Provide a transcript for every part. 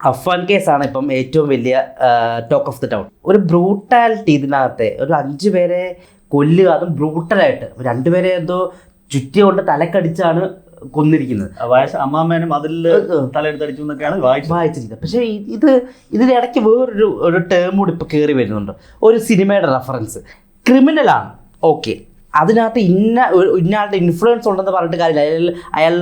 അഫ്വാൻ കേസാണ് ഇപ്പം ഏറ്റവും വലിയ ടോക്ക് ഓഫ് ദി ടൗൺ ഒരു ബ്രൂട്ടാലിറ്റി ഇതിനകത്തെ ഒരു അഞ്ച് പേരെ കൊല്ലുക അതും ബ്രൂട്ടലായിട്ട് രണ്ടുപേരെ എന്തോ ചുറ്റി കൊണ്ട് തലക്കടിച്ചാണ് കൊന്നിരിക്കുന്നത്. അമ്മാമേനും അതിൽ തലയെടുത്തടിച്ചു എന്നൊക്കെയാണ് വായിച്ചിരിക്കുന്നത്. പക്ഷേ ഇത് ഇത് ഇതിനിടയ്ക്ക് വേറൊരു ഒരു ടേം കൂടി ഇപ്പോൾ കയറി വരുന്നുണ്ട്. ഒരു സിനിമയുടെ റെഫറൻസ് ക്രിമിനലാണ് ഓക്കെ അതിനകത്ത് ഇന്ന ഇന്നയാളുടെ ഇൻഫ്ലുവൻസ് ഉണ്ടെന്ന് പറഞ്ഞിട്ട് കാര്യമില്ല. അയാൾ അയാൾ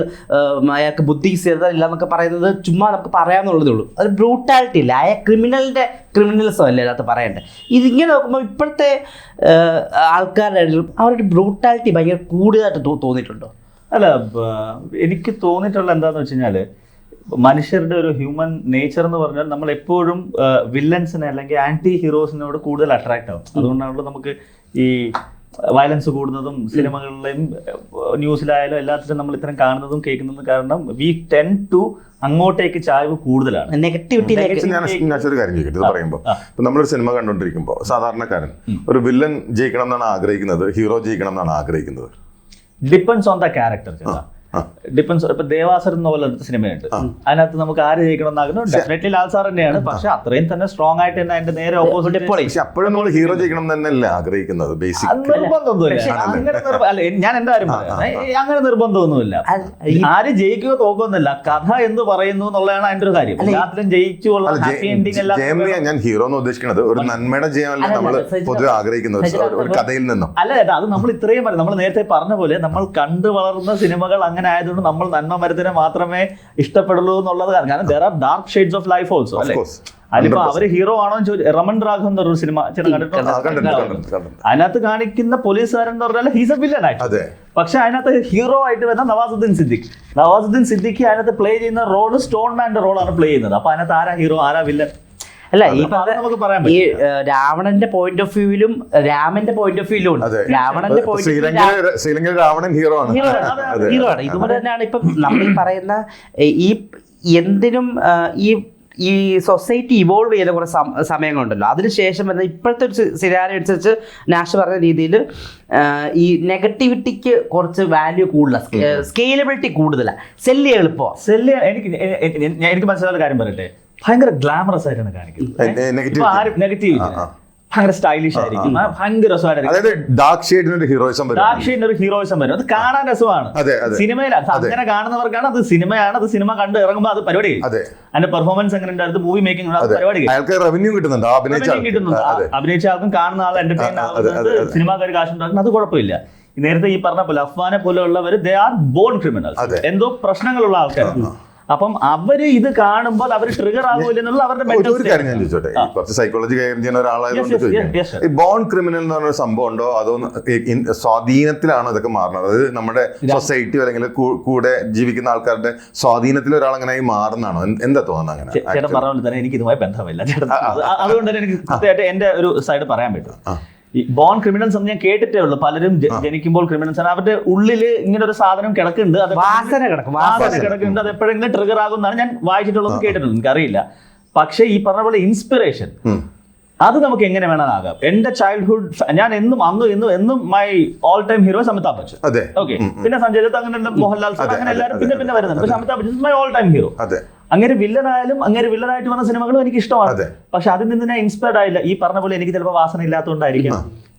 അയാൾക്ക് ബുദ്ധി സ്ഥിരത ഇല്ല എന്നൊക്കെ പറയുന്നത് ചുമ്മാ നമുക്ക് പറയാമെന്നുള്ളതേ ഉള്ളൂ. അത് ബ്രൂട്ടാലിറ്റി ഇല്ല അയാൾ ക്രിമിനലിന്റെ ക്രിമിനൽസോ അല്ലേ അതിനകത്ത് പറയേണ്ടത്. ഇതിങ്ങനെ നോക്കുമ്പോൾ ഇപ്പോഴത്തെ ആൾക്കാരുടെ ഇടയിൽ അവരുടെ ബ്രൂട്ടാലിറ്റി ഭയങ്കര കൂടുതലായിട്ട് തോന്നിയിട്ടുണ്ടോ? അല്ല എനിക്ക് തോന്നിയിട്ടുള്ള എന്താന്ന് വെച്ച് കഴിഞ്ഞാൽ മനുഷ്യരുടെ ഒരു ഹ്യൂമൻ നേച്ചർ എന്ന് പറഞ്ഞാൽ നമ്മൾ എപ്പോഴും വില്ലൻസിനെ അല്ലെങ്കിൽ ആന്റി ഹീറോസിനോട് കൂടുതൽ അട്രാക്ട് ആവും. അതുകൊണ്ടാണല്ലോ നമുക്ക് ഈ വയലൻസ് കൂടുന്നതും സിനിമകളിലെയും ന്യൂസിലായാലും എല്ലാത്തിലും നമ്മൾ ഇത്തരം കാണുന്നതും കേൾക്കുന്നതും കാരണം വി ടെൻ ടു അങ്ങോട്ടേക്ക് ചായ്വ് കൂടുതലാണ്. നെഗറ്റിവിറ്റി ഞാൻ ഞാൻ ഒരു കാര്യം ചോദിക്കട്ടെ ഇത് പറയുമ്പോൾ ഇപ്പൊ നമ്മളൊരു സിനിമ കണ്ടുകൊണ്ടിരിക്കുമ്പോൾ സാധാരണക്കാരൻ ഒരു വില്ലൻ ജയിക്കണം എന്നാണ് ആഗ്രഹിക്കുന്നത് ഹീറോ ജയിക്കണം എന്നാണ് ആഗ്രഹിക്കുന്നത്. ഡിപ്പെൻസ് ഓൺ ദ ക്യാരക്ടർ ചേട്ടാ. ഡിപ്പെൻസ് ഇപ്പൊ ദേവാസർ നോവൽ പോലെ സിനിമയുണ്ട്. അതിനകത്ത് നമുക്ക് ആര് ജയിക്കണം എന്നാകുന്നു ഡെഫിനറ്റ്ലി ലാൽ സാർ തന്നെയാണ്. പക്ഷെ അത്രയും തന്നെ സ്ട്രോങ് ആയിട്ട് തന്നെ അതിന്റെ നേരെ ഓപ്പോസിറ്റ് പക്ഷെ അപ്പോഴും നമ്മൾ ഹീറോ ജയിക്കണം എന്ന് തന്നെയല്ലേ ആഗ്രഹിക്കുന്നത് നിർബന്ധമൊന്നുമില്ല. അങ്ങനെ ഞാൻ എന്തായാലും അങ്ങനെ നിർബന്ധമൊന്നുമില്ല. ആര് ജയിക്കുക തോക്കൊന്നുമില്ല കഥ എന്ന് പറയുന്നു എന്നുള്ളതാണ് അതിന്റെ ഒരു കാര്യം. എല്ലാത്തിലും ജയിച്ചു ഹാപ്പി എൻഡിങ് എല്ലാം ഞാൻ ഹീറോ എന്ന് ഉദ്ദേശിക്കുന്നത് ഒരു നന്മയുടെ ജയമല്ലേ അല്ല, നമ്മൾ പൊതുവെ ആഗ്രഹിക്കുന്നത് ഒരു- കഥയിൽ നിന്നും. അല്ല അത് നമ്മൾ ഇത്രയും പറയും നമ്മൾ നേരത്തെ പറഞ്ഞ പോലെ നമ്മൾ കണ്ടു വളർന്ന സിനിമകൾ അങ്ങനെ ആയതുകൊണ്ട് നമ്മൾ നന്മ മരത്തിനെ മാത്രമേ ഇഷ്ടപ്പെടുള്ളൂ എന്നുള്ളത് കാരണം there are dark shades of life also അല്ലെ. അതിലിപ്പോ അവർ ഹീറോ ആണോ ചോദിച്ചു റമൺ രാഘവൻ എന്ന് പറഞ്ഞൊരു സിനിമ അതിനകത്ത് കാണിക്കുന്ന പോലീസുകാരൻ എന്ന് പറഞ്ഞാൽ ഹീസ് എ വില്ലൻ ആയിട്ട് പക്ഷെ അതിനകത്ത് ഹീറോ ആയിട്ട് വരുന്ന നവാസുദ്ദീൻ സിദ്ദിഖ്. നവാസുദ്ദീൻ സിദ്ദിഖി അതിനകത്ത് പ്ലേ ചെയ്യുന്ന റോൾ സ്റ്റോൺ മാന്റെ റോളാണ് പ്ലേ ചെയ്യുന്നത്. അപ്പൊ അതിനകത്ത് ആരാ ഹീറോ ആരാ വില്ലൻ അല്ല ഈ ഈ രാവണന്റെ പോയിന്റ് ഓഫ് വ്യൂവിലും രാമന്റെ പോയിന്റ് ഓഫ് വ്യൂവിലും ഉണ്ട്. രാവണന്റെ പോയിന്റ് ശ്രീലങ്ക ശ്രീലങ്ക രാവണൻ ഹീറോ ആണ്. ഹീറോ ആണ്. ഇതുപോലെ തന്നെയാണ് ഇപ്പം നമ്മൾ ഈ പറയുന്ന ഈ എന്തിനും ഈ ഈ സൊസൈറ്റി ഇവോൾവ് ചെയ്ത കുറേ സമയങ്ങളുണ്ടല്ലോ. അതിനുശേഷം വരുന്ന ഇപ്പോഴത്തെ ഒരു സിനാരി അനുസരിച്ച് നാഷ് പറഞ്ഞ രീതിയിൽ ഈ നെഗറ്റിവിറ്റിക്ക് കുറച്ച് വാല്യൂ കൂടുതലാണ് സ്കെയിലബിലിറ്റി കൂടുതലാണ് സെല്ല് എളുപ്പമാണ് സെല്ല് എനിക്ക് എനിക്ക് മനസ്സിലാവുന്ന കാര്യം പറയട്ടെ. ഭയങ്കര ഗ്ലാമറസ് ആയിട്ടാണ് കാണിക്കുന്നത്. നെഗറ്റീവ്. ഭയങ്കര സ്റ്റൈലിഷ് ആയിരിക്കും. ഭയങ്കര രസമായിട്ടായിരിക്കും ഡാർക്ക് ഹീറോയിസം വരും ഡാർക്ക് ഹീറോയിസം വരും അത് കാണാൻ രസമാണ്. സിനിമയിൽ അങ്ങനെ കാണുന്നവർക്കാണ് അത് സിനിമയാണ് അത് സിനിമ കണ്ട് ഇറങ്ങുമ്പോൾ അത് പരിപാടി അതെ. അതിന്റെ പെർഫോമൻസ് എങ്ങനെ ഉണ്ടായിരുന്നു മൂവി മേക്കിംഗ് പരിപാടി. അയാൾക്ക് റവന്യൂ കിട്ടുന്നുണ്ട് കിട്ടുന്നുണ്ട്. ആൾക്ക്. അഭിനയിച്ച ആൾക്കും കാണുന്ന ആൾ എന്റർടൈൻ ആവുന്നത് കാര്യം അതെ. സിനിമാക്കാർ കാശ് അത്. കുഴപ്പമില്ല. നേരത്തെ ഈ പറഞ്ഞ പോലെ അഫ്വാനെ പോലെയുള്ളവർ ദേ ആർ ബോൺ ക്രിമിനൽസ് എന്തോ പ്രശ്നങ്ങളുള്ള ആൾക്കാരാണ്. അപ്പം അവർ ഇത് കാണുമ്പോൾ അവർ ട്രിഗർ ആകൂല എന്നുള്ള അവരുടെ ഒരു- കാര്യം ഞാൻ ചോദിച്ചോട്ടെ? കുറച്ച് സൈക്കോളജി കൈകാര്യം ചെയ്യുന്ന ഒരാളായതുകൊണ്ട് ചോദിക്കാം. ഈ ബോൺ ക്രിമിനൽ എന്ന് പറഞ്ഞ സംഭവം ഉണ്ടോ? അതോ സ്വാധീനത്തിലാണോ ഇതൊക്കെ മാറുന്നത്? അതായത് നമ്മുടെ സൊസൈറ്റി അല്ലെങ്കിൽ കൂടെ ജീവിക്കുന്ന ആൾക്കാരുടെ സ്വാധീനത്തിൽ ഒരാൾ അങ്ങനെ മാറുന്നതാണോ? എന്താ തോന്നുന്നത് അങ്ങനെ? ചേട്ടൻ പറഞ്ഞ പോലെ തന്നെ എനിക്ക് ഇതുമായി ബന്ധമില്ല. ചേട്ടൻ അതുകൊണ്ട് തന്നെ എനിക്ക് കൃത്യമായിട്ട് എന്റെ ഒരു സൈഡ് പറയാൻ പറ്റും. ഈ ബോൺ ക്രിമിനൽസ് എന്ന് ഞാൻ കേട്ടിട്ടേ ഉള്ളൂ. പലരും ജനിക്കുമ്പോൾ ക്രിമിനൽസ് ആണ്. അവരുടെ ഉള്ളിൽ ഇങ്ങനെ ഒരു സാധനം കിടക്കുന്നുണ്ട്. അത് വാസന കിടക്കും വാസന കിടക്കുന്നുണ്ട്. അത് എപ്പോഴെങ്കിലും ട്രിഗർ ആകും ആകുമെന്നാണ് ഞാൻ വായിച്ചിട്ടുള്ളത് കേട്ടിട്ടുണ്ട് എനിക്കറിയില്ല. പക്ഷേ ഈ പറഞ്ഞ പോലെ ഇൻസ്പിറേഷൻ അത് നമുക്ക് എങ്ങനെ വേണമെന്നാകാം? എന്റെ ചൈൽഡ്ഹുഡ് ഞാൻ എന്നും അന്നും എന്നും എന്നും my all time hero Amitabh Bachchan. അതെ. ഓക്കെ പിന്നെ സഞ്ജയ് ദത്ത് അങ്ങനെ മോഹൻലാൽ സാർ അങ്ങനെ എല്ലാവരും പിന്നെ പിന്നെ വരുന്നുണ്ട്. പക്ഷെ Amitabh Bachchan my all time hero അതെ. അങ്ങനെ വില്ലനായാലും അങ്ങനെ വില്ലനായിട്ട് വന്ന സിനിമകളും എനിക്ക് ഇഷ്ടമാണ്. പക്ഷെ അതിൽ നിന്ന് ഞാൻ ഇൻസ്പയർഡ് ആയില്ല. ഈ പറഞ്ഞ പോലെ എനിക്ക് ചിലപ്പോൾ വാസന ഇല്ലാത്തതുകൊണ്ടായിരിക്കും.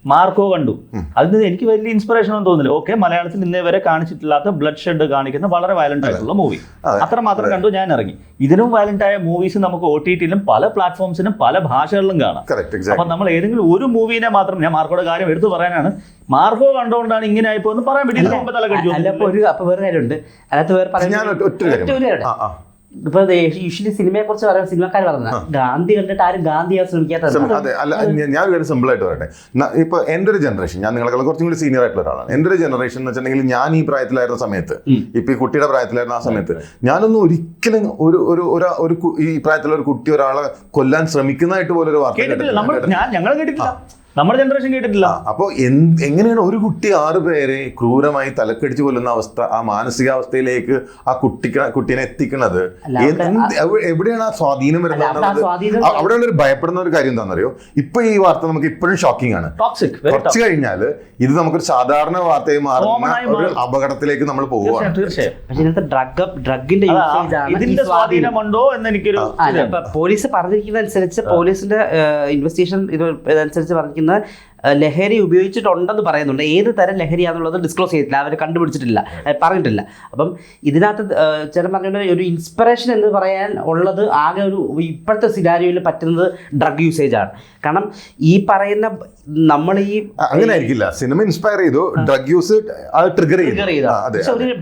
മാർക്കോ കണ്ടു. അതിൽ നിന്ന് എനിക്ക് വലിയ ഇൻസ്പിറേഷൻ ഒന്നും തോന്നില്ല ഓക്കെ മലയാളത്തിൽ ഇന്നേ വരെ കാണിച്ചിട്ടില്ലാത്ത ബ്ലഡ് ഷെഡ് കാണിക്കുന്ന വളരെ വയലന്റ് ആയിട്ടുള്ള മൂവി അതെ. അത്ര മാത്രം കണ്ടു ഞാൻ ഇറങ്ങി. ഇതിനും വയലന്റ് ആയ മൂവീസ് നമുക്ക് ഒ ടി ടിയിലും പല പ്ലാറ്റ്ഫോംസിനും പല ഭാഷകളിലും കാണാം. അപ്പൊ നമ്മൾ ഏതെങ്കിലും ഒരു മൂവിനെ മാത്രം ഞാൻ മാർക്കോടെ കാര്യം എടുത്തു പറയാനാണ്. മാർക്കോ കണ്ടുകൊണ്ടാണ് ഇങ്ങനെ ആയിപ്പോ എന്ന് പറയാൻ പറ്റില്ല. ഒരു അപ്പൊ വേറെ കാര്യമുണ്ട് അതിനകത്ത് വേറെ ഒറ്റ- ഇപ്പൊ യൂഷ്വലി സിനിമയെ കുറിച്ച് പറയാൻ സിനിമക്കാർ പറഞ്ഞ ഗാന്ധി കണ്ടിട്ട് ആരും ഗാന്ധി ആവാൻ ശ്രമിക്കാത്ത അതെ. അല്ല ഞാൻ- ഒരു സിമ്പിൾ ആയിട്ട് പറയട്ടെ. ഇപ്പൊ എന്റെ ഒരു ജനറേഷൻ ഞാൻ നിങ്ങളെ കുറച്ചും കൂടി സീനിയർ ആയിട്ടുള്ള ഒരാളാണ്. എന്റെ ഒരു ജനറേഷൻ എന്ന് വെച്ചിട്ടുണ്ടെങ്കിൽ ഞാൻ ഈ പ്രായത്തിലായിരുന്ന സമയത്ത് ഇപ്പൊ ഈ കുട്ടിയുടെ പ്രായത്തിലായിരുന്ന ആ സമയത്ത് ഞാനൊന്നും ഒരിക്കലും ഒരു ഒരു ഒരു ഒരു ഈ പ്രായത്തിലുള്ള ഒരു കുട്ടി ഒരാളെ കൊല്ലാൻ ശ്രമിക്കുന്നതായിട്ട് പോലും ഒരു വാർത്ത കേട്ടിട്ടില്ല. നമ്മുടെ ജനറേഷൻ കേട്ടിട്ടില്ല. അപ്പൊ എങ്ങനെയാണ് ഒരു കുട്ടി ആറ് പേരെ ക്രൂരമായി തലക്കടിച്ചു കൊല്ലുന്ന അവസ്ഥ ആ മാനസികാവസ്ഥയിലേക്ക് ആ കുട്ടി കുട്ടീനെ എവ- എവിടെയാണ് ആ സ്വാധീനം വരുന്നത് അവിടെ അവിടെയുള്ള ഒരു ഭയപ്പെടുന്ന ഒരു കാര്യം എന്താണെന്നറിയോ? ഇപ്പൊ ഈ വാർത്ത നമുക്ക് ഇപ്പോഴും ഷോക്കിംഗ് ആണ്. കുറച്ച് കഴിഞ്ഞാൽ ഇത് നമുക്കൊരു സാധാരണ വാർത്തയായി മാറുന്ന ഒരു മാറും. അപകടത്തിലേക്ക് നമ്മൾ പോവുകയാണ്. ഡ്രഗിന്റെ സ്വാധീനമുണ്ടോ എന്ന് എനിക്കൊരു പോലീസ് പറഞ്ഞിരിക്കുന്ന അനുസരിച്ച് പോലീസിന്റെ ഇൻവെസ്റ്റിഗേഷൻ ഇത് അനുസരിച്ച് പറഞ്ഞിരിക്കുന്നത് ആ, ലഹരി ഉപയോഗിച്ചിട്ടുണ്ടെന്ന് പറയുന്നുണ്ട്. ഏത് തരം ലഹരിയാണെന്നുള്ളത് ഡിസ്ക്ലോസ് ചെയ്തിട്ടില്ല. അവർ കണ്ടുപിടിച്ചിട്ടില്ല. പറഞ്ഞിട്ടില്ല. അപ്പം ഇതിനകത്ത് ചില ചേട്ടൻ പറഞ്ഞ ഒരു ഇൻസ്പിറേഷൻ എന്ന് പറയാൻ ഉള്ളത് ആകെ ഒരു ഇപ്പോഴത്തെ സിനാരിയോയിൽ പറ്റുന്നത് ഡ്രഗ് യൂസേജ് ആണ്. കാരണം ഈ പറയുന്ന നമ്മൾ ഈ അങ്ങനെ ആയിരിക്കില്ല സിനിമ ഇൻസ്പയർ ചെയ്തു ഡ്രഗ് യൂസ് ട്രിഗർ ചെയ്തു.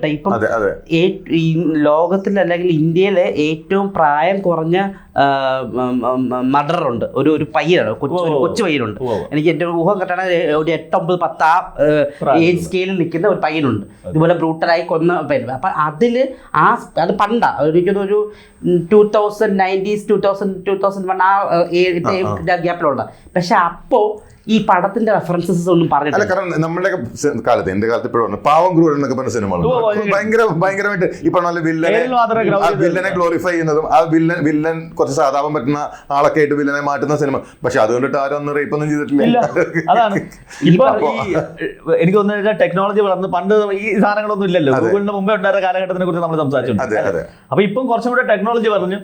ഇപ്പം ഈ ലോകത്തിൽ അല്ലെങ്കിൽ ഇന്ത്യയിലെ ഏറ്റവും പ്രായം കുറഞ്ഞ മർഡർ ഉണ്ട്. ഒരു ഒരു പയ്യനാണ്. കൊച്ചു കൊച്ചു പയ്യനുണ്ട്. എനിക്ക് എന്റെ ഊഹം കെട്ടണ ഒരു എട്ടൊമ്പത് പത്ത് ആ ഏജ് സ്കെയിലിൽ നിൽക്കുന്ന ഒരു പയ്യനുണ്ട്. ഇതുപോലെ ബ്രൂട്ടലായി കൊന്ന പയ്യൻ. അപ്പം അതിൽ ആ അത് പണ്ടാ ഒരിക്കലും ഒരു two thousand nineties two thousand two thousand one ആ ഗ്യാപ്പിലുള്ള പക്ഷെ അപ്പോൾ ഈ പടത്തിന്റെ റെഫറൻസസ് ഒന്നും പറഞ്ഞില്ല കാരണം നമ്മുടെ കാലത്ത് എന്റെ കാലത്ത് ഇപ്പോഴും പാവം ക്രൂരൻ എന്നൊക്കെ പറഞ്ഞ ഓ, സിനിമകൾ ഭയങ്കര- ഭയങ്കര ഭയങ്കരമായിട്ട് ഈ പറഞ്ഞ വില്ലനെ വില്ലനെ ഗ്ലോറിഫൈ ചെയ്യുന്നതും ആ വില്ലൻ വില്ലൻ കുറച്ച് സാധാരണ പറ്റുന്ന ആളൊക്കെ ആയിട്ട് വില്ലനെ മാറ്റുന്ന സിനിമ. പക്ഷെ അതുകൊണ്ടിട്ട് ആരും ഒന്നും റേപ്പ് ഒന്നും ചെയ്തിട്ടില്ല. അതാണ്. ഇപ്പൊ ഈ എനിക്ക് തോന്നുന്നു ടെക്നോളജി വളർന്ന് പണ്ട് ഈ സാധനങ്ങളൊന്നും ഇല്ലല്ലോ. ഗൂഗിളിന് മുമ്പേ ഉണ്ടായിരുന്ന കാലഘട്ടത്തിനെ കുറിച്ച് നമ്മൾ സംസാരിച്ചിട്ടുണ്ട് അതെ അതെ. അപ്പൊ ഇപ്പം കുറച്ചും കൂടെ ടെക്നോളജി പറഞ്ഞു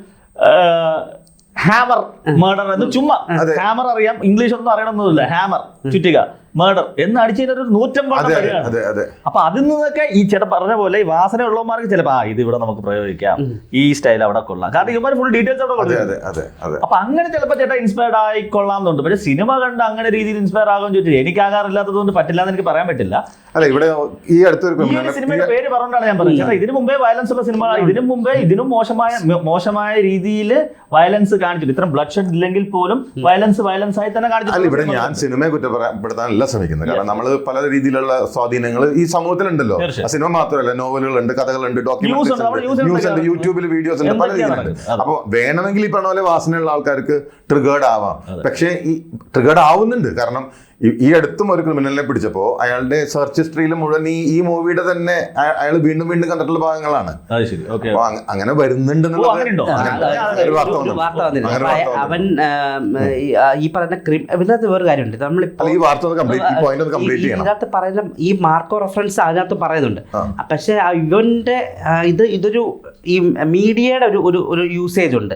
ഹാമർ മർഡർ എന്ന് ചുമ്മാ. ഹാമർ അറിയാം ഇംഗ്ലീഷ് ഒന്നും അറിയണമെന്നില്ല ഹാമർ ചുറ്റിക. മർഡർ എന്ന് അടിച്ചതിന് ഒരു നൂറ്റമ്പത് അതെ അതെ അതെ അതെ. അപ്പൊ അതിൽ നിന്നൊക്കെ ഈ ചേട്ടൻ പറഞ്ഞ പോലെ ഈ വാസന ഉള്ളവന്മാർക്ക് ചിലപ്പോ ആ ഇത് ഇവിടെ നമുക്ക് പ്രയോഗിക്കാം. ഈ സ്റ്റൈൽ അവിടെ കൊള്ളാം. കാരണം ഇവന്മാർ ഫുൾ ഡീറ്റെയിൽസ് അവിടെ അതെ കൊടുക്കും അതെ അതെ അതെ. അപ്പൊ അങ്ങനെ ചിലപ്പോൾ ചേട്ടാ ഇൻസ്പയർഡ് ആയിക്കൊള്ളാമെന്നുണ്ട്. പക്ഷെ സിനിമ കണ്ട് അങ്ങനെ രീതിയിൽ ഇൻസ്പയർ ആകുമെന്ന് ചോദിച്ചാൽ എനിക്കാകാറില്ലാത്തത് കൊണ്ട് പറ്റില്ല എന്ന് എനിക്ക് പറയാൻ പറ്റില്ല. അല്ല ഇവിടെ ഈ അടുത്തൊരു ഒരു സിനിമയുടെ പേര് പറഞ്ഞുകൊണ്ടാണ് ഞാൻ പറഞ്ഞത്. ചേട്ടാ ഇതിനു മുമ്പേ വയലൻസ് ഉള്ള സിനിമ ഇതിനു മുമ്പേ ഇതിനും മോശമായ മോശമായ രീതിയിൽ വയലൻസ് കാണിച്ചിട്ടുണ്ട്. ഇത്രയും ബ്ലഡ് ഷെഡ് ഇല്ലെങ്കിൽ പോലും വയലൻസ് വയലൻസ് ആയി തന്നെ അല്ല ഇവിടെ കാണിച്ചിട്ടുണ്ട് ഞാൻ സിനിമയെ കുറ്റപ്പെടുത്താനല്ല ശ്രമിക്കുന്നത്. കാരണം നമ്മൾ പല രീതിയിലുള്ള സ്വാധീനങ്ങൾ ഈ സമൂഹത്തിലുണ്ടല്ലോ. സിനിമ മാത്രമല്ല നോവലുകളുണ്ട് കഥകളുണ്ട് ഡോക്യുമെന്ററീസ് ന്യൂസ് ഉണ്ട്. യൂട്യൂബിൽ വീഡിയോസ് ഉണ്ട് പല രീതിയിലുണ്ട്. അപ്പോൾ വേണമെങ്കിൽ ഈ പറഞ്ഞ പോലെ വാസനയുള്ള ആൾക്കാർക്ക് ട്രിഗേർഡ് ആവാം. പക്ഷേ ഈ ട്രിഗേർഡ് ആവുന്നുണ്ട്. കാരണം ഈ- അടുത്തും ഒരു ക്രിമിനലിനെ പിടിച്ചപ്പോൾ അയാളുടെ സെർച്ച് ഹിസ്റ്ററിയിൽ മുഴുവൻ ഈ ഈ മൂവിയുടെ തന്നെ അയാൾ വീണ്ടും വീണ്ടും കണ്ടിട്ടുള്ള ഭാഗങ്ങളാണ്. അങ്ങനെ വരുന്നുണ്ട്. അവൻ ഈ- പറയുന്ന ഇതിനകത്ത് വേറെ കാര്യമുണ്ട്. നമ്മളിപ്പോ ഈ വാർത്ത കംപ്ലീറ്റ് ഇതിനകത്ത് പറയുന്ന ഈ മാർക്കോ റെഫറൻസ് അതിനകത്ത് പറയുന്നുണ്ട്. പക്ഷെ ഇവന്റെ ഇത് ഇതൊരു ഈ മീഡിയയുടെ ഒരു ഒരു യൂസേജ് ഉണ്ട്.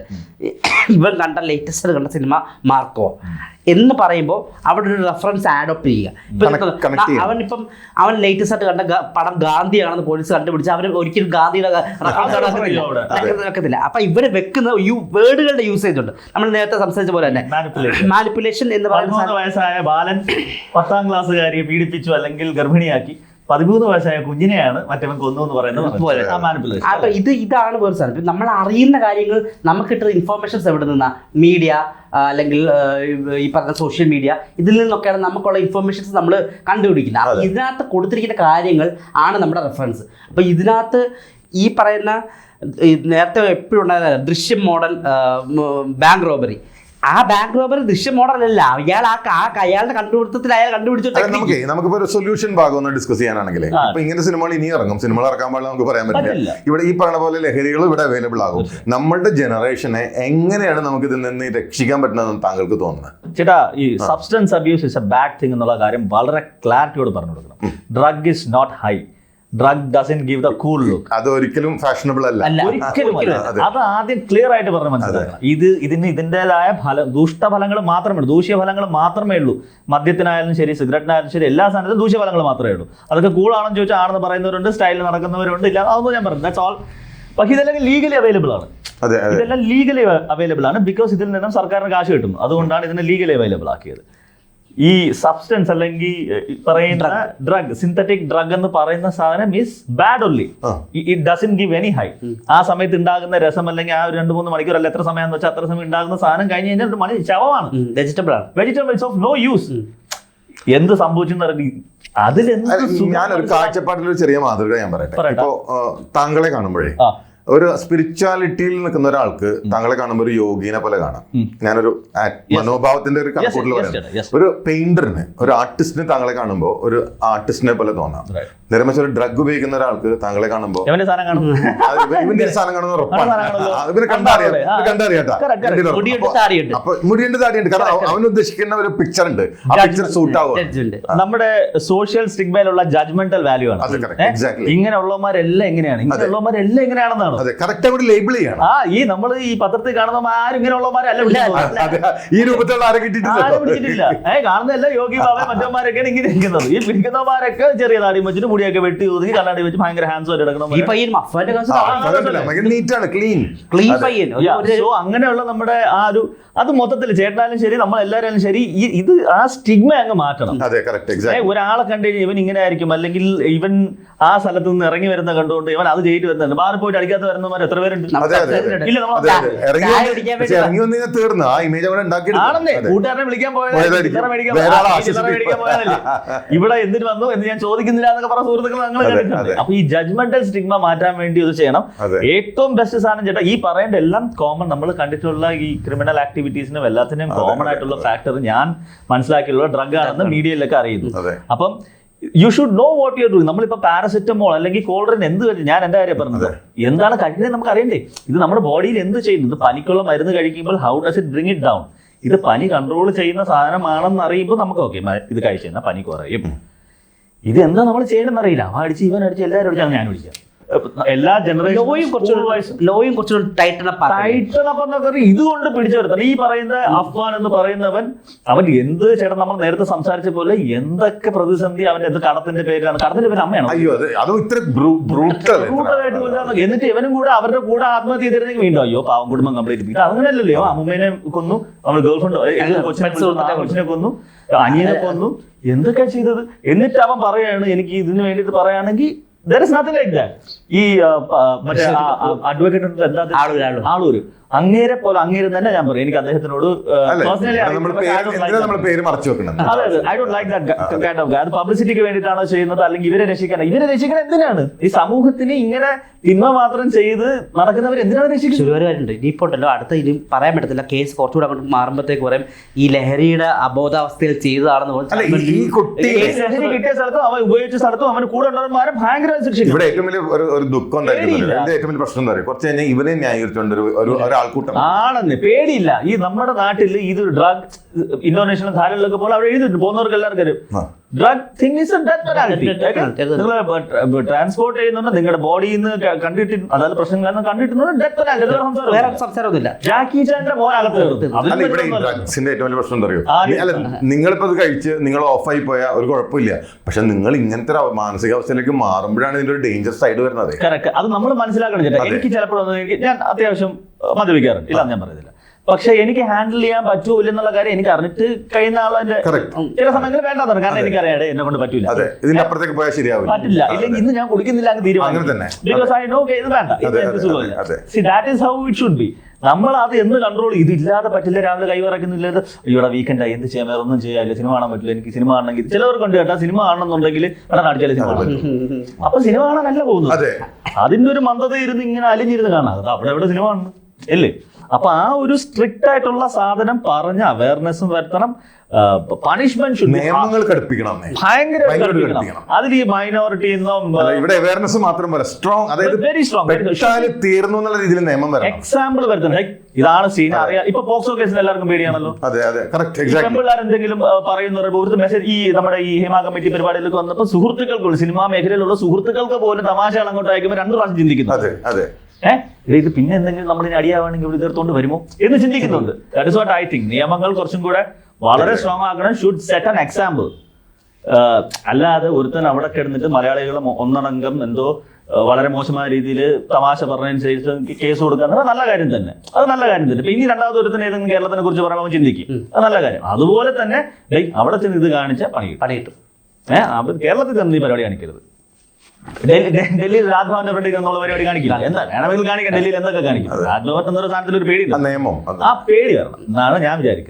ഇവൻ കണ്ട ലേറ്റസ്റ്റ് കണ്ട സിനിമ മാർക്കോ. എന്ന് പറയുമ്പോൾ അവിടെ ഒരു റെഫറൻസ് ആഡോപ്റ്റ് ചെയ്യുക. അവൻ ഇപ്പം അവൻ ലേറ്റസ്റ്റ് ആയിട്ട് കണ്ട പടം ഗാന്ധിയാണെന്ന് പോലീസ് കണ്ടുപിടിച്ച് അവർ ഒരിക്കലും ഗാന്ധിയുടെ വെക്കത്തില്ല. അപ്പൊ ഇവർ വെക്കുന്ന യു വേർഡുകളുടെ യൂസ് ഉണ്ട് നമ്മൾ നേരത്തെ സംസാരിച്ച പോലെ തന്നെ. മാനിപ്പുലേഷൻ എന്ന് പറയുന്നത് വയസ്സായ ബാലൻ പത്താം ക്ലാസ്സുകാരിയെ പീഡിപ്പിച്ചു അല്ലെങ്കിൽ ഗർഭിണിയാക്കി പതിമൂന്ന് വയസ്സായ കുഞ്ഞിനെയാണ് മറ്റവൻ കൊന്നു എന്ന് പറയുന്നത്. അപ്പൊ ഇത് ഇതാണ് വേറെ സാധനം. നമ്മൾ അറിയുന്ന കാര്യങ്ങൾ നമുക്ക് കിട്ടുന്ന ഇൻഫോർമേഷൻസ് എവിടെ നിന്നാ? മീഡിയ അല്ലെങ്കിൽ ഈ പറഞ്ഞ സോഷ്യൽ മീഡിയ ഇതിൽ നിന്നൊക്കെയാണ് നമുക്കുള്ള ഇൻഫോർമേഷൻസ് നമ്മൾ കണ്ടുപിടിക്കുന്നത്. അപ്പൊ ഇതിനകത്ത് കൊടുത്തിരിക്കുന്ന കാര്യങ്ങൾ ആണ് നമ്മുടെ റെഫറൻസ് അപ്പൊ ഇതിനകത്ത് ഈ പറയുന്ന നേരത്തെ എപ്പോഴും ഉണ്ടായ ദൃശ്യം മോഡൽ ബാങ്ക് റോബറി ആ ബാങ്ക് റോബറി ദൃശ്യം മോഡൽ അല്ല അയാൾ ആ അയാളുടെ കണ്ടുപിടുത്തത്തിൽ അയാൾ കണ്ടുപിടിച്ച നമുക്ക് നമുക്കിപ്പോ ഒരു സൊല്യൂഷൻ ഭാഗം ഒന്ന് ഡിസ്കസ് ചെയ്യാനാണെങ്കിൽ അപ്പൊ ഇപ്പൊ ഇങ്ങനെ സിനിമകൾ ഇനി ഇറങ്ങും. സിനിമകൾ ഇറക്കാൻ പാടില്ല നമുക്ക് പറയാൻ പറ്റില്ല. പറ്റില്ല. ഇവിടെ ഈ പറഞ്ഞ പോലെ ലഹരികൾ ഇവിടെ അവൈലബിൾ ആകും. നമ്മളുടെ ജനറേഷനെ എങ്ങനെയാണ് നമുക്ക് ഇതിൽ നിന്ന് രക്ഷിക്കാൻ പറ്റുന്നതെന്ന് താങ്കൾക്ക് തോന്നുന്നത്? ചേട്ടാ ഈ substance abuse is a bad thing എന്നുള്ള കാര്യം വളരെ ക്ലാരിറ്റിയോട് പറഞ്ഞു കൊടുക്കണം. Drug is not high drug doesn't give the cool look അത് ഒരിക്കലും ഫാഷനബിൾ അല്ല. അല്ല. ഒരിക്കലും അല്ല. അത്. ആദ്യം ക്ലിയർ ആയിട്ട് പറഞ്ഞു മനസ്സിലാക്കണം. ഇത് ഇതിന് ഇതിന്റെതായ ഫലം ദുഷ്ടഫലങ്ങൾ മാത്രമേ ഉള്ളൂ ദൂഷ്യഫലങ്ങൾ മാത്രമേ ഉള്ളൂ മദ്യത്തിനായാലും ശരി സിഗരറ്റിനായാലും ശരി എല്ലാ സാധനത്തിലും ദൂഷ്യഫലങ്ങൾ മാത്രമേ ഉള്ളൂ. അതൊക്കെ കൂളാണെന്ന് ചോദിച്ചാൽ ആണെന്ന് പറയുന്നവരുണ്ട് സ്റ്റൈലിൽ നടക്കുന്നവരുണ്ട് ഇല്ല അതൊന്നും ഞാൻ പറഞ്ഞു ദാറ്റ്സ് ഓൾ പക്ഷേ ഇതെല്ലാം ലീഗലി അവൈലബിൾ ആണ്. അതെ അതെ. ഇതെല്ലാം ലീഗലി അവൈലബിൾ ആണ് ബിക്കോസ് ഇതിൽ നിന്നും സർക്കാരിന് കാശ് കിട്ടുന്നു. അതുകൊണ്ടാണ് ഇതിനെ ലീഗലി അവൈലബിൾ ആക്കിയത്. ഈ സബ്സ്റ്റൻസ് അല്ലെങ്കിൽ പറയുന്ന ഡ്രഗ് സിന്തറ്റിക് ഡ്രഗ് എന്ന് പറയുന്ന സാധനം is bad only it doesn't give any high ആ സമയത്ത് ഉണ്ടാകുന്ന രസം അല്ലെങ്കിൽ ആ ഒരു രണ്ട് മൂന്ന് മണിക്കൂർ അല്ല എത്ര സമയം വെച്ചാൽ അത്ര സമയം ഉണ്ടാകുന്ന സാധനം കഴിഞ്ഞ് കഴിഞ്ഞാൽ ഒരു മണി ശവമാണ്. വെജിറ്റബിൾ ആണ്. വെജിറ്റബിൾസ് ഓഫ് നോ യൂസ് എന്ത് സംഭവിച്ചെന്ന് അറിയി- അതിലെന്ത് ഞാനൊരു കാഴ്ചപ്പാടിൽ ഒരു ചെറിയ മാതൃക ഞാൻ പറയട്ടെ. ഇപ്പോ താങ്കളെ കാണുമ്പോഴേ ഒരു സ്പിരിച്വാലിറ്റിയിൽ നിൽക്കുന്ന ഒരാൾക്ക് താങ്കളെ കാണുമ്പോൾ ഒരു യോഗീനെ പോലെ കാണാം. ഞാനൊരു മനോഭാവത്തിന്റെ ഒരു കണക്കൂട്ടിൽ പറയാം ഒരു പെയിന്ററിന് ഒരു ആർട്ടിസ്റ്റിന് താങ്കളെ കാണുമ്പോൾ ഒരു ആർട്ടിസ്റ്റിനെ പോലെ തോന്നാം. Right. നേരെ മറിച്ച് ഒരു ഡ്രഗ് ഉപയോഗിക്കുന്ന ഒരാൾക്ക് താങ്കളെ കാണുമ്പോൾ ഇവന്റെ സാധനം കാണുന്ന ഉറപ്പാണ്. കണ്ടറിയാം. മുടിയുണ്ട്, അപ്പൊ- താടിയുണ്ട്. മുടിയുണ്ട് താടിയുണ്ട് കാരണം അവൻ ഉദ്ദേശിക്കുന്ന ഒരു പിക്ചർ ഉണ്ട്. ആ പിക്ചർ സൂട്ട് ആവും നമ്മുടെ സോഷ്യൽ സ്റ്റിഗ്മയിലുള്ള ജഡ്ജ്മെന്റൽ വാല്യൂ ആണ്. ഇങ്ങനെ ഉള്ളവന്മാരെല്ലാം എങ്ങനെയാണ് ഇങ്ങനെ ഇങ്ങനെയുള്ളവന്മാരെല്ലാം എങ്ങനെയാണ്? ഇങ്ങനെയുള്ളവന്മാരെല്ലാം എങ്ങനെയാണെന്നാണ്. അതെ കറക്റ്റ് അവിടെ ലേബിൾ ചെയ്യണം. ആ ഈ നമ്മൾ ഈ പത്രത്തിൽ കാണുന്ന ആരും ഇങ്ങനെയുള്ളവരല്ല ഈ രൂപത്തിലുള്ള ആരെ ആരും കിട്ടിയിട്ടില്ല പിടിച്ചിട്ടില്ല. ഏ കാണുന്നതല്ല യോഗി ബാബ മറ്റന്മാരൊക്കെയാണ് ഇങ്ങനെ ഇരിക്കുന്നത്. ഈ പിടിക്കുന്നവരൊക്കെ ചെറിയ താടി വെച്ചിട്ട് മുടിയൊക്കെ വെട്ടി ഒതുക്കി കണ്ണാടി വെച്ച് ഭയങ്കര ഹാൻഡ്സ് ഈ എടുക്കണം പയ്യൻ മഫാന്റെ കാശ് ഭയങ്കര നീറ്റാണ് ക്ലീൻ ക്ലീൻ പയ്യൻ. സോ അങ്ങനെയുള്ള നമ്മുടെ ആ ഒരു അത് മൊത്തത്തിൽ ചേട്ടനായാലും ശരി നമ്മൾ എല്ലാവരും ശരി ഈ- ഇത് ആ സ്റ്റിഗ്മ അങ്ങ് മാറ്റണം. അതെ ഒരാളെ കണ്ടു കഴിഞ്ഞാൽ ഇവൻ ഇങ്ങനെ ആയിരിക്കും. അല്ലെങ്കിൽ ഇവൻ ആ സ്ഥലത്ത് നിന്ന് ഇറങ്ങി വരുന്ന കണ്ടുകൊണ്ട് ഇവൻ അത് ചെയ്തിട്ട് വരുന്നുണ്ട്. ബാറിൽ പോയിട്ട് അടിക്കാത്ത വരുന്നവർ എത്ര പേരുണ്ട്? ഇറങ്ങി വന്ന് കഴിഞ്ഞാൽ തീർന്നു. ആ ഇമേജ് അവിടെ ആണെന്നേ കൂട്ടുകാരനെ വിളിക്കാൻ പോയതല്ലേ? ഇവിടെ എന്തിന് വന്നു എന്ന് ഞാൻ ചോദിക്കുന്നില്ല എന്നൊക്കെ പറഞ്ഞ സുഹൃത്തുക്കൾ ഞങ്ങൾ കണ്ടിട്ടുണ്ട്. അപ്പൊ ഈ ജഡ്ജ്മെന്റൽ സ്റ്റിഗ്മ മാറ്റാൻ വേണ്ടി ഇത് ചെയ്യണം. ഏറ്റവും ബെസ്റ്റ് സാധനം ചേട്ടാ ഈ പറയേണ്ട എല്ലാം കോമൺ നമ്മൾ കണ്ടിട്ടുള്ള ഈ ക്രിമിനൽ ആക്ടിവിറ്റീസിനും എല്ലാത്തിനും കോമൺ ആയിട്ടുള്ള ഫാക്ടർ ഞാൻ മനസ്സിലാക്കിയുള്ള ഡ്രഗ് ആണെന്ന് മീഡിയയിലൊക്കെ അറിയുന്നു. അപ്പം you should know what you do നമ്മളിപ്പോ പാരസെറ്റമോൾ അല്ലെങ്കിൽ കോൾഡ്രിൻ എന്ത് ഞാൻ എന്റെ കാര്യം പറഞ്ഞത്? എന്താണ് കഴിക്കുന്നത് നമുക്ക് അറിയണ്ടേ ഇത് നമ്മുടെ ബോഡിയിൽ എന്ത് ചെയ്യുന്നു? ഇത് പനിക്കുള്ള മരുന്ന് കഴിക്കുമ്പോൾ how does it bring it down ഇത് പനി കൺട്രോൾ ചെയ്യുന്ന സാധനമാണെന്ന് അറിയുമ്പോൾ നമുക്ക് ഓക്കെ ഇത് കഴിച്ചു കഴിഞ്ഞാൽ പനി കുറയും. ഇത് എന്താ നമ്മൾ ചെയ്യണമെന്ന് അറിയില്ല. അവ അടിച്ച് ഇവൻ അടിച്ച് എല്ലാവരും അടിച്ചാണ് ഞാൻ അടിക്കാം എല്ലാ ജനറേഷൻ ലോയും കുറച്ചുകൂടി എന്നൊക്കെ ഇതുകൊണ്ട് പിടിച്ചു വരുത്തണം ഈ പറയുന്ന അഫ്വാൻ എന്ന് പറയുന്നവൻ അവൻ എന്ത് ചേട്ടൻ നമ്മൾ നേരത്തെ സംസാരിച്ച പോലെ എന്തൊക്കെ പ്രതിസന്ധി അവന്റെ എന്ത് കടത്തിന്റെ പേരിലാണ്. കടത്തിന്റെ പേര് അമ്മയാണ്? അയ്യോ അത് ഇത്ര കൊല്ലാന്ന്. എന്നിട്ട് ഇവനും കൂടെ അവരുടെ കൂടെ ആത്മഹത്യ ചെയ്തിരുന്നെങ്കിൽ വീണ്ടും അയ്യോ പാവം കുടുംബം കംപ്ലീറ്റ് ഇത് അങ്ങനെയല്ലല്ലോ. അമ്മൂമ്മേനെ കൊന്നു. അവൾ ഗേൾഫ്രണ്ട് കൊച്ചിനെ കൊന്നു, കൊച്ചിനെ കൊന്നു. അനിയനെ കൊന്നു. എന്തൊക്കെ ചെയ്തത്? എന്നിട്ട് അവൻ പറയാണ് എനിക്ക് ഇതിന് വേണ്ടിയിട്ട് പറയുകയാണെങ്കിൽ there is nothing like that ഈ മറ്റേ അഡ്വക്കേറ്റ് എന്താ? അത്? അങ്ങേരെ പോലെ അങ്ങേര് തന്നെ ഞാൻ പറയും. എനിക്ക് അദ്ദേഹത്തിനോട് അല്ലേ പേഴ്സണലി നമ്മൾ പേര് എന്തിനാ നമ്മൾ പേര് മറച്ചു വെക്കണം അതെ അതെ. I don't like that kind of അത് പബ്ലിസിറ്റിക്ക് വേണ്ടിയിട്ടാണ് ചെയ്യുന്നത്? അല്ലെങ്കിൽ ഇവരെ രക്ഷിക്കാൻ? ഇവരെ രക്ഷിക്കാൻ എന്തിനാണ്? ഈ സമൂഹത്തിന് ഇങ്ങനെ തിന്മ മാത്രം ചെയ്ത് നടക്കുന്നവർ എന്തിനാണ് രക്ഷിക്കുന്നത്? ഒരു കാര്യമുണ്ട്. ഇനിയിപ്പോൾ ഉണ്ടല്ലോ. അടുത്ത ഇനി പറയാൻ പറ്റത്തില്ല. കേസ് കുറച്ചുകൂടെ അങ്ങോട്ട് മാറുമ്പോഴത്തേക്ക് പറയും ഈ ലഹരിയുടെ അബോധാവസ്ഥയിൽ ചെയ്തതാണെന്ന് ലഹരി കിട്ടിയ സ്ഥലത്തും അവൻ ഉപയോഗിച്ച സ്ഥലത്തും അവന് കൂടെ ഉള്ളവന്മാരെ ഭയങ്കര ശിക്ഷിക്കും ഇവിടെ ഏറ്റവും വലിയ ഒരു ദുഃഖം എന്തായിരിക്കും. ഏറ്റവും വലിയ പ്രശ്നം എന്താ പറയുക കുറച്ച് കഴിഞ്ഞാൽ ഇവനെ ന്യായീകരിച്ചുകൊണ്ട് ഒരു ഒരു ഒരാൾക്കൂട്ടം. ആണെന്ന് പേടിയില്ല. ഈ നമ്മുടെ നാട്ടിൽ ഇത് ഡ്രഗ് ഇന്തോനേഷ്യൻ ധാരാളിലൊക്കെ പോലെ അവർ എഴുതിയിട്ടുണ്ട് പോകുന്നവർക്ക് എല്ലാവർക്കും തിങ് ഇസ് ഡെത്ത് പെനാൽറ്റി നിങ്ങൾ ട്രാൻസ്പോർട്ട് ചെയ്യുന്നുണ്ട് നിങ്ങളുടെ ബോഡിയിൽ നിന്ന് കണ്ടിട്ട് അതായത് പ്രശ്നങ്ങളൊന്നും കണ്ടിട്ടുണ്ട് ഡെത്ത് പെനാൽറ്റി വേറെ സംസാരമൊന്നുമില്ല. ജാക്കി ചാന്റെ. ഡ്രഗ്സിന്റെ ഏറ്റവും വലിയ പ്രശ്നം എന്താ അറിയോ അല്ല നിങ്ങളിപ്പോ ഇത് കഴിച്ച് നിങ്ങൾ ഓഫായി പോയാൽ ഒരു കുഴപ്പമില്ല. പക്ഷെ നിങ്ങൾ ഇങ്ങനത്തെ ഒരു മാനസികാവസ്ഥയിലേക്ക് മാറുമ്പോഴാണ് ഇതിന്റെ ഒരു ഡേഞ്ചർ സൈഡ് വരുന്നത്. കറക്റ്റ് അത് നമ്മൾ മനസ്സിലാക്കണം ചേട്ടാ. എനിക്ക് ചിലപ്പോഴൊന്നും ഞാൻ അത്യാവശ്യം മദ്യപിക്കാറുണ്ട്. ഇല്ല ഞാൻ പറയുന്നില്ല. പക്ഷെ എനിക്ക് ഹാൻഡിൽ ചെയ്യാൻ പറ്റൂല എന്നുള്ള കാര്യം എനിക്ക് അറിഞ്ഞിട്ട് കഴിയുന്ന ആളെ. ചില സമയങ്ങളിൽ വേണ്ടാന്ന് കാരണം എനിക്കറിയാം എന്നെ കൊണ്ട് പറ്റൂല. ഇതിന്റെ അപ്പുറത്തേക്ക് പോയാൽ ശരിയാവില്ല. പറ്റില്ല. ഇല്ലെങ്കിൽ ഇന്ന് ഞാൻ കുടിക്കുന്നില്ല അങ്ങ് തീരുമാനം. ബിക്കോസ് ഐ നോ ഇത് വേണ്ട. ഇത് അതെ, എനിക്ക് സുഖമില്ല. See that is how it should be നമ്മൾ അത് എന്ന് കൺട്രോൾ ഇതില്ലാതെ ഇല്ലാതെ പറ്റില്ല രാവിലെ കൈവറക്കുന്നില്ല ഇത്. ഇവിടെ വീക്കെൻഡ് ആയി. എന്ത് ചെയ്യാൻ വേറെ ഒന്നും ചെയ്യാല്ല സിനിമ കാണാൻ പറ്റില്ല. എനിക്ക് സിനിമ കാണണമെങ്കിൽ ചിലവർക്ക് ഉണ്ട് കേട്ടോ സിനിമ കാണണമെന്നുണ്ടെങ്കിൽ ഇവിടെ കാണിച്ചാൽ സിനിമ കാണാൻ അപ്പൊ സിനിമ കാണാനല്ല പോകുന്നത്. അതെ. അതിന്റെ ഒരു മന്ദത ഇരുന്ന് ഇങ്ങനെ അലിഞ്ഞിരുന്ന് കാണാം. അത് അവിടെ എവിടെ സിനിമ കാണുന്നു അല്ലേ? അപ്പൊ ആ ഒരു സ്ട്രിക്റ്റ് ആയിട്ടുള്ള സാധനം പറഞ്ഞ് അവയർനെസ്സും വരുത്തണം. പണിഷ്മെന്റ് നിയമങ്ങൾ കടുപ്പിക്കണം എന്നേ. ഭയങ്കര. അതിൽ ഈ മൈനോറിറ്റി ഇവിടെ അവയർനെസ് മാത്രം പോലെ സ്ട്രോങ് അതായത് വെരി സ്ട്രോങ് തീർന്നു എന്നുള്ള രീതിയിൽ നിയമം വരണം. എക്സാമ്പിൾ "ഹേയ്, ഇതാണ് സീൻ അറിയാം. ഇപ്പൊ പോക്സോ കേസിൽ എല്ലാവർക്കും പേടിയാണല്ലോ. അതെ അതെ. പെൺപിള്ളേർ എന്തെങ്കിലും പറയുന്ന ഒരു മെസ്സേജ് ഈ നമ്മുടെ ഈ ഹേമ കമ്മിറ്റി പരിപാടിയിലേക്ക് വന്നപ്പോൾ സുഹൃത്തുക്കൾക്കുള്ള സിനിമാ മേഖലയിലുള്ള സുഹൃത്തുക്കൾക്ക് പോലും തമാശകൾ അങ്ങോട്ട് അയക്കുമ്പോൾ രണ്ടു പ്രാവശ്യം ചിന്തിക്കുന്നു. അതെ അതെ. ഏഹ് ഇത് പിന്നെ എന്തെങ്കിലും നമ്മൾ ഇനി അടിയാവാണെങ്കിൽ ഇവിടെ ഇതെടുത്തോണ്ട് വരുമോ എന്ന് ചിന്തിക്കുന്നുണ്ട്. That is what I think നിയമങ്ങൾ കുറച്ചും കൂടെ വളരെ സ്ട്രോങ് ആക്കണം ഷുഡ് സെറ്റ് ആൻ എക്സാമ്പിൾ അല്ലാതെ ഒരുത്തൻ അവിടെ കിടന്നിട്ട് മലയാളികൾ ഒന്നടങ്കം എന്തോ വളരെ മോശമായ രീതിയിൽ തമാശ പറഞ്ഞതനുസരിച്ച് കേസ് കൊടുക്കുക എന്നത് നല്ല കാര്യം തന്നെ. അത് നല്ല കാര്യം തന്നെ. ഇനി രണ്ടാമത് ഒരുത്തൻ ഏതെങ്കിലും കേരളത്തിനെ കുറിച്ച് പറയുമ്പോൾ ചിന്തിക്കും. അത് നല്ല കാര്യം. അതുപോലെ തന്നെ അവിടെ ചെന്ന് ഇത് കാണിച്ച പണി കിട്ടും. പണി ഏഹ് കേരളത്തിൽ ചെന്ന് ഈ പരിപാടി കാണിക്കരുത്. ഡൽഹിയിൽ രാജ്ഭവന്റെ ഫ്രണ്ടിൽ എന്നുള്ള പരിപാടി കാണിക്കില്ല. എന്താ വേണമെങ്കിൽ കാണിക്കാം ഡൽഹിയിൽ എന്തൊക്കെ കാണിക്കും? രാജ്ഭവൻ എന്നൊരു സ്ഥാനത്തിൽ ഒരു പേടി നിയമം ആ പേടി വരണം. എന്നാണ് ഞാൻ വിചാരിക്കുന്നത്.